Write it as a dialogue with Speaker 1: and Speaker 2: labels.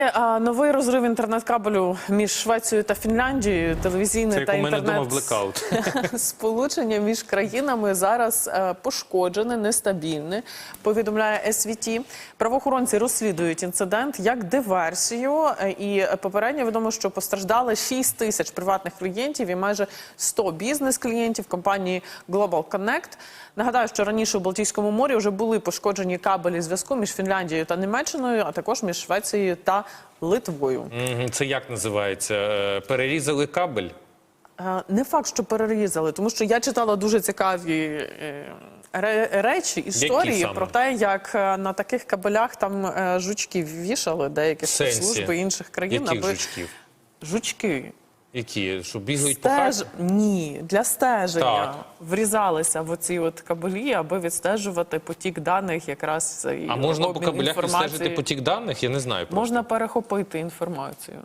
Speaker 1: А, Новий розрив інтернет-кабелю між Швецією та Фінляндією, телевізійне
Speaker 2: Це
Speaker 1: та інтернет-сполучення між країнами зараз е, пошкоджене, нестабільне. Повідомляє СВТ. Правоохоронці розслідують інцидент як диверсію. е, І попередньо відомо, що постраждали 6 тисяч приватних клієнтів і майже 100 бізнес-клієнтів компанії Global Connect. Нагадаю, що раніше у Балтійському морі вже були пошкоджені кабелі зв'язку між Фінляндією та Німеччиною, а також між Швецією та Литвою.
Speaker 2: Це як називається? Е, Перерізали кабель?
Speaker 1: Е, Не факт, що перерізали, тому що я читала дуже цікаві е, речі, історії про те, як на таких кабелях там жучків вішали деякі служби інших країн,
Speaker 2: Яких
Speaker 1: аби
Speaker 2: жучків?
Speaker 1: жучки.
Speaker 2: Які? Що бігають по
Speaker 1: Стеж...
Speaker 2: хаті?
Speaker 1: Ні, для стеження
Speaker 2: Так.
Speaker 1: врізалися в оці от кабелі, аби відстежувати потік даних, якраз і
Speaker 2: А можна по
Speaker 1: обмін
Speaker 2: кабелях
Speaker 1: інформацією.
Speaker 2: відстежити потік даних? Я не знаю. Просто.
Speaker 1: Можна перехопити інформацію.